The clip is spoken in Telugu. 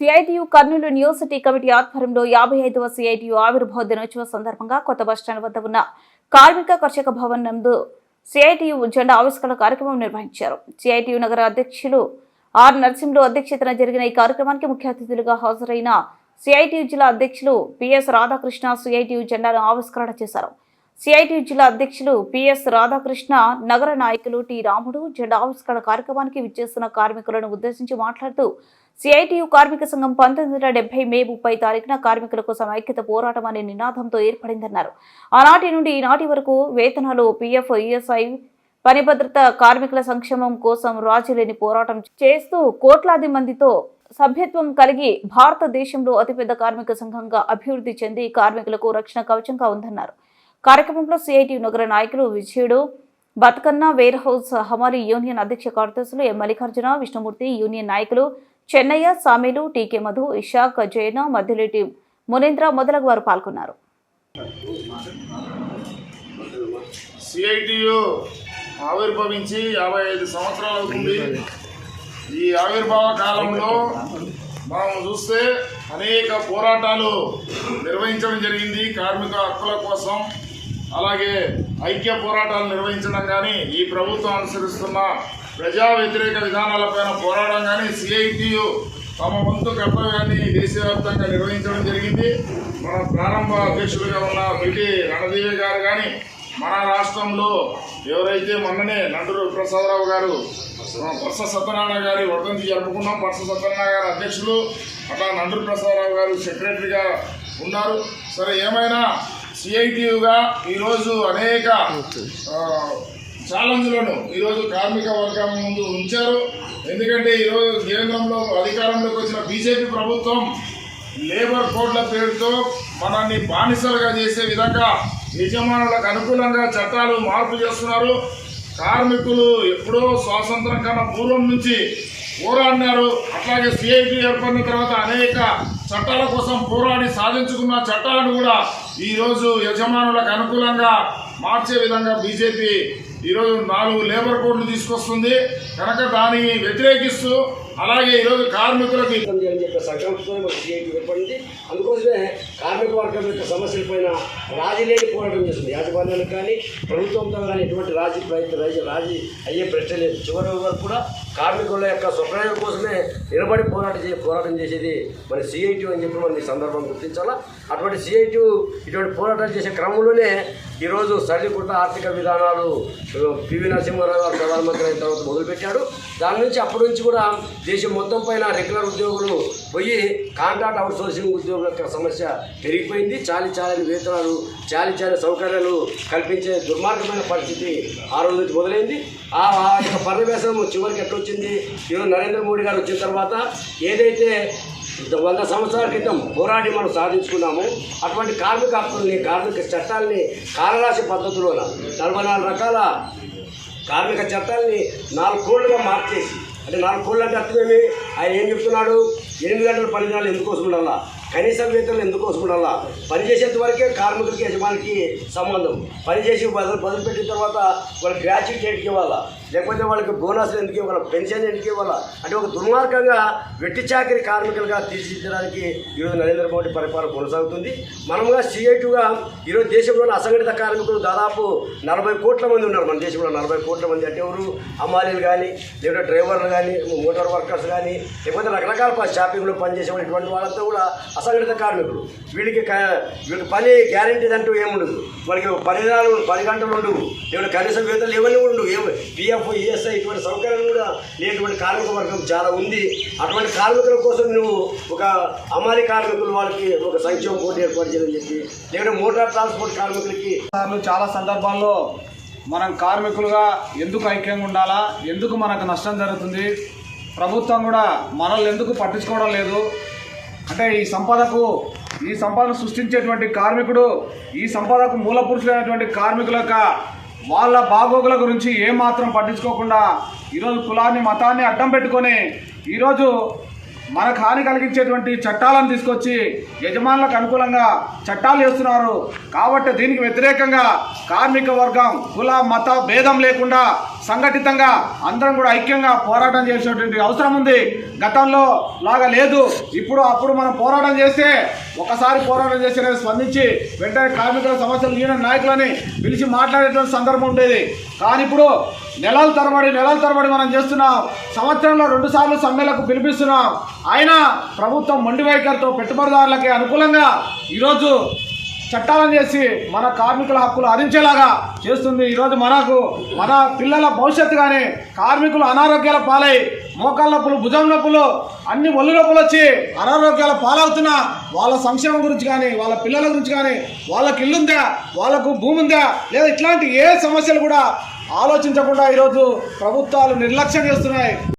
సిఐటియు కర్నూలు యూనివర్సిటీ కమిటీ ఆధ్వర్యంలో యాభై ఐదవ సిఐటియు ఆవిర్భావ దినోత్సవ సందర్భంగా కొత్త బస్టాండ్ వద్ద ఉన్న కార్మిక కర్షక భవన్ నందు సిఐటియు జెండా ఆవిష్కరణ కార్యక్రమం నిర్వహించారు. సిఐటియు నగర అధ్యక్షులు ఆర్ నరసింహులు అధ్యక్షతన జరిగిన ఈ కార్యక్రమానికి ముఖ్య అతిథులుగా హాజరైన సిఐటియు జిల్లా అధ్యక్షులు పిఎస్ రాధాకృష్ణ సిఐటియు జెండాను ఆవిష్కరణ చేశారు. సిఐటియు జిల్లా అధ్యక్షులు పిఎస్ రాధాకృష్ణ నగర నాయకులు టి. రాముడు జెండా ఆవిష్కరణ కార్యక్రమానికి విచ్చేస్తున్న కార్మికులను ఉద్దేశించి మాట్లాడుతూ సిఐటియు కార్మిక సంఘం పంతొమ్మిది వందల డెబ్బై మే ముప్పై తారీఖున కార్మికుల కోసం ఐక్యత పోరాటం అనే నినాదంతో ఏర్పడిందన్నారు. ఆనాటి నుండి ఈనాటి వరకు వేతనాలు పిఎఫ్ ఈఎస్ఐ పని భద్రత కార్మికుల సంక్షేమం కోసం రాజీలేని పోరాటం చేస్తూ కోట్లాది మందితో సభ్యత్వం కలిగి భారతదేశంలో అతిపెద్ద కార్మిక సంఘంగా అభివృద్ధి చెంది కార్మికులకు రక్షణ కవచంగా ఉందన్నారు. కార్యక్రమంలో సిఐటి నగర నాయకులు విజయుడు బతుకన్న వేర్ హౌస్ హమాలి యూనియన్ అధ్యక్ష కార్యదర్శులు ఎం మల్లికార్జున విష్ణుమూర్తి యూనియన్ నాయకులు చెన్నయ్య సామీలు టీకే మధు ఇషాక్ జైన మధ్యలేటి మునేంద్ర మొదలగు వారు పాల్గొన్నారు. సిఐటియు ఆవిర్భవించి యాభై ఐదు సంవత్సరాలు అవుతుంది. ఈ ఆవిర్భావ కాలంలో మనం చూస్తే అనేక పోరాటాలు నిర్వహించడం జరిగింది. కార్మిక హక్కుల కోసం అలాగే ఐక్య పోరాటాలు నిర్వహించడం కానీ ఈ ప్రభుత్వం అనుసరిస్తున్న ప్రజా వ్యతిరేక విధానాలపైన పోరాటం కానీ సిఐటియు తమ వంతు కర్తవ్యాన్ని దేశవ్యాప్తంగా నిర్వహించడం జరిగింది. మన ప్రారంభ అధ్యక్షులుగా ఉన్న బిటి రణదేవి గారు కానీ మన రాష్ట్రంలో ఎవరైతే మొన్ననే నండూరు ప్రసాదరావు గారు ఆ, పర్స సత్యనారాయణ గారి వర్ధంతి జరుపుకున్నాం. పర్స సత్యనారాయణ గారు అధ్యక్షులు అట్లా నండూరు ప్రసాదరావు గారు సెక్రటరీగా ఉన్నారు. సరే ఏమైనా సిఐటియుగా ఈరోజు అనేక ఆ, ఛాలెంజ్లను ఈరోజు కార్మిక వర్గం ముందు ఉంచారు. ఎందుకంటే ఈరోజు కేంద్రంలో అధికారంలోకి వచ్చిన బీజేపీ ప్రభుత్వం లేబర్ కోడ్ల పేరుతో మనల్ని బానిసలుగా చేసే విధంగా యజమానులకు అనుకూలంగా చట్టాలు మార్పు చేస్తున్నారు. కార్మికులు ఎప్పుడో స్వాతంత్రం కన్నా పూర్వం నుంచి పోరాడినారు. అట్లాగే సిఐటి ఏర్పడిన తర్వాత అనేక చట్టాల కోసం పోరాడి సాధించుకున్న చట్టాలను కూడా ఈరోజు యజమానులకు అనుకూలంగా మార్చే విధంగా బీజేపీ ఈరోజు నాలుగు లేబర్ కోడ్లు తీసుకొస్తుంది. కనుక దాన్ని వ్యతిరేకిస్తూ అలాగే ఈరోజు కార్మికులకు చేయాలని అని చెప్పే సంకల్పంతో సిఐటి ఏర్పడింది. అందుకోసమే కార్మిక వర్గం యొక్క సమస్యలపైన రాజీ లేని పోరాటం చేస్తుంది. యాజమాన్యాలకు కానీ ప్రభుత్వంతో కానీ ఎటువంటి రాజీ ప్రయత్నం రాజీ రాజీ అయ్యే ప్రశ్న లేదు. చివరి వరకు కూడా కార్మికుల యొక్క స్వప్రయోగం కోసమే నిలబడి పోరాటం చే పోరాటం చేసేది మన సిఐటి అని చెప్పి మనం ఈ సందర్భం గుర్తించాలా? అటువంటి సిఐటి ఇటువంటి పోరాటాలు చేసే క్రమంలోనే ఈరోజు సరళీకృత ఆర్థిక విధానాలు పివి నరసింహారావు గారు ప్రధానమంత్రి అయిన తర్వాత మొదలుపెట్టాడు దాని నుంచి అప్పటి నుంచి కూడా దేశం మొత్తం పైన రెగ్యులర్ ఉద్యోగులు పోయి కాంట్రాక్ట్ అవుట్సోర్సింగ్ ఉద్యోగుల యొక్క సమస్య పెరిగిపోయింది. చాలి చాలని వేతనాలు చాలి చాలి సౌకర్యాలు కల్పించే దుర్మార్గమైన పరిస్థితి ఆ రోజు నుంచి మొదలైంది. ఆ యొక్క పర్యవేశం చివరికి ఎట్లా వచ్చింది ఈరోజు నరేంద్ర మోడీ గారు వచ్చిన తర్వాత ఏదైతే వంద సంవత్సరాల క్రితం పోరాడి మనం సాధించుకున్నాము అటువంటి కార్మిక హక్కుల్ని కార్మిక చట్టాలని కాలరాశి పద్ధతిలోన నలభై నాలుగు రకాల కార్మిక చట్టాలని నాలుగు కోళ్ళుగా మార్చేసి అంటే నాలుగు కోళ్ళు అంటే అర్థమేమి? ఆయన ఏం చెప్తున్నాడు? ఎనిమిది గంటల పని దినాలు ఎందుకోసం ఉండాలా? కనీస వేతనాలు ఎందుకోసం ఉండాలా? పనిచేసేంత వరకే కార్మికులకి యజమానికి సంబంధం. పనిచేసి బదులు బదులు పెట్టిన తర్వాత వాళ్ళు గ్రాడ్యుయేట్ ఇవ్వాలా? లేకపోతే వాళ్ళకి బోనస్లు ఎందుకు ఇవ్వాలి? పెన్షన్ ఎందుకు ఇవ్వాలా? అంటే ఒక దుర్మార్గంగా వెట్టి చాకరి కార్మికులుగా తీర్చిదిద్దడానికి ఈరోజు నరేంద్ర మోడీ పరిపాలన కొనసాగుతుంది. మనముగా సిఐటుగా ఈరోజు దేశంలోని అసంఘటిత కార్మికులు దాదాపు నలభై కోట్ల మంది ఉన్నారు. మన దేశంలో నలభై కోట్ల మంది అంటే ఎవరు? అమ్మాలీలు కానీ లేకపోతే డ్రైవర్లు కానీ మోటార్ వర్కర్స్ కానీ లేకపోతే రకరకాల షాపింగ్లో పనిచేసే ఇటువంటి వాళ్ళంతా కూడా అసంఘటిత కార్మికులు. వీళ్ళకి వీళ్ళకి పని గ్యారంటీ అంటూ ఏముండదు. వాళ్ళకి పని పది గంటలు ఉండవు. లేకపోతే కనీస వేతలు ఇవన్నీ ఉండవు. ఏమి పిఎఫ్ ఈఎస్ఐ ఇటువంటి సౌకర్యం కూడా లేనటువంటి కార్మిక వర్గం చాలా ఉంది. అటువంటి కార్మికుల కోసం నువ్వు ఒక అమాలి కార్మికులు వాళ్ళకి ఒక సంక్షేమ బోర్డు ఏర్పాటు చేయాలని చెప్పి లేకపోతే మోటార్ ట్రాన్స్పోర్ట్ కార్మికులకి. చాలా సందర్భాల్లో మనం కార్మికులుగా ఎందుకు ఐక్యంగా ఉండాలా? ఎందుకు మనకు నష్టం జరుగుతుంది? ప్రభుత్వం కూడా మనల్ని ఎందుకు పట్టించుకోవడం లేదు? అంటే ఈ సంపదకు ఈ సంపదను సృష్టించేటువంటి కార్మికుడు ఈ సంపదకు మూల పురుషులైనటువంటి కార్మికుల యొక్క వాళ్ళ బాగోగుల గురించి ఏమాత్రం పట్టించుకోకుండా ఈరోజు కులాన్ని మతాన్ని అడ్డం పెట్టుకొని ఈరోజు మనకు హాని కలిగించేటువంటి చట్టాలను తీసుకొచ్చి యజమానులకు అనుకూలంగా చట్టాలు చేస్తున్నారు. కాబట్టి దీనికి వ్యతిరేకంగా కార్మిక వర్గం కుల మత భేదం లేకుండా సంఘటితంగా అందరం కూడా ఐక్యంగా పోరాటం చేసేటువంటి అవసరం ఉంది. గతంలో లాగా లేదు. ఇప్పుడు అప్పుడు మనం పోరాటం చేస్తే ఒకసారి పోరాటం చేస్తే స్పందించి వెంటనే కార్మికుల సమస్యలు యూనియన్ నాయకులని పిలిచి మాట్లాడేటువంటి సందర్భం ఉండేది. కానీ ఇప్పుడు నెలల తరబడి నెలల తరబడి మనం చేస్తున్నాం. సంవత్సరంలో రెండు సార్లు సమ్మెలకు పిలిపిస్తున్నాం. అయినా ప్రభుత్వం మొండి వైఖరితో పెట్టుబడిదారులకి అనుకూలంగా ఈరోజు చట్టాలను చేసి మన కార్మికుల హక్కులు హరించేలాగా చేస్తుంది. ఈరోజు మనకు మన పిల్లల భవిష్యత్తు కానీ కార్మికులు అనారోగ్యాల పాలై మోకాళ్ళ నొప్పులు భుజం నొప్పులు అన్ని ఒళ్ళు నొప్పులు వచ్చి అనారోగ్యాల పాలవుతున్న వాళ్ళ సంక్షేమం గురించి కానీ వాళ్ళ పిల్లల గురించి కానీ వాళ్ళకి ఇల్లుందా? వాళ్ళకు భూమి ఉందా లేదా ఇట్లాంటి ఏ సమస్యలు కూడా ఆలోచించకుండా ఈరోజు ప్రభుత్వాలు నిర్లక్ష్యం చేస్తున్నాయి.